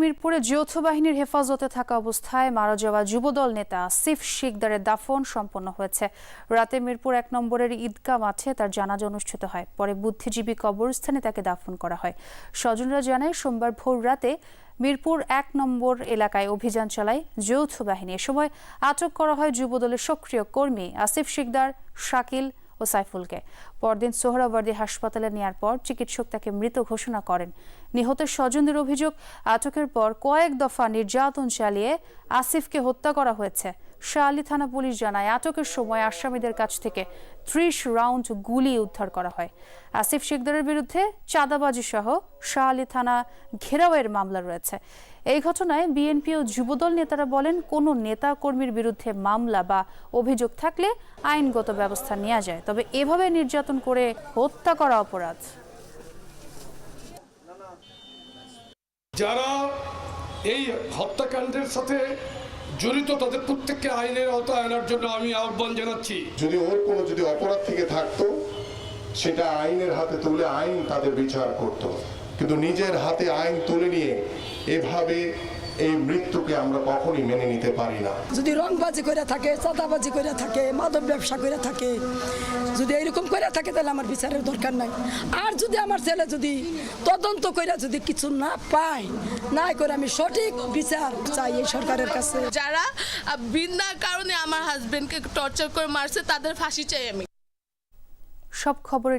মিরপুরে যৌথ বাহিনীর হেফাজতে থাকা অবস্থায় মারা যাওয়া যুবদল নেতা আসিফ শিকদারের দাফন সম্পন্ন হয়েছে। রাতে মিরপুর এক নম্বরের ঈদগাহ মাঠে তার জানাজা অনুষ্ঠিত হয়। পরে বুদ্ধিজীবী কবরস্থানে তাকে দাফন করা হয়। স্বজনরা জানায়, সোমবার ভোর রাতে মিরপুর এক নম্বর এলাকায় অভিযান চালায় যৌথ বাহিনী এ সময় আটক করা হয় যুবদলের সক্রিয় কর্মী আসিফ শিকদার, শাকিল ও সাইফুলকে। পরদিন সোহরাওয়ার্দী হাসপাতালে নেয়ার পর চিকিৎসক তাকে মৃত ঘোষণা করেন। নিহতের স্বজনদের অভিযোগ, আটকের পর কয়েক দফা নির্যাতন চালিয়ে আসিফকে হত্যা করা হয়েছে। শাহালি থানা পুলিশ জানায়, আটকের সময় আসামিদের কাছ থেকে ত্রিশ রাউন্ড গুলি উদ্ধার করা হয়। আসিফ শিকদারের বিরুদ্ধে চাঁদাবাজি সহ শাহালি থানা ঘেরাওয়ের মামলা রয়েছে। এই ঘটনায় বিএনপি ও যুবদল নেতারা বলেন, কোনো নেতা কর্মীর বিরুদ্ধে মামলা বা অভিযোগ থাকলে আইনগত ব্যবস্থা নেওয়া যায়। তবে এভাবে নির্যাতন করে হত্যা করা অপরাধ। যারা এই হত্যাকাণ্ডের সাথে জড়িত তাদের প্রত্যেককে আইনের আওতায় আনার জন্য আমি আহ্বান জানাচ্ছি। যদি ওর কোনো যদি অপরাধ থেকে থাকতো, সেটা আইনের হাতে তুলে আইন তাদের বিচার করত। কিন্তু নিজের হাতে আইন তুলে নিয়ে এভাবে এই মৃত্যুকে আমরা কখনই মেনে নিতে পারি না। যদি রংবাজি করে থাকে চাঁদাবাজি করে থাকে মাদক ব্যবসা করে থাকে যদি এরকম করে থাকে তাহলে আমার বিচারের দরকার নাই। আর যদি আমার ছেলে যদি তদন্ত করে যদি কিছু না পায় না করে আমি সঠিক বিচার চাই এই সরকারের কাছে। যারা বিনা কারণে আমার হাজবেন্ডকে টর্চার করে মারছে তাদের ফাঁসি চাই আমি। সব খবরের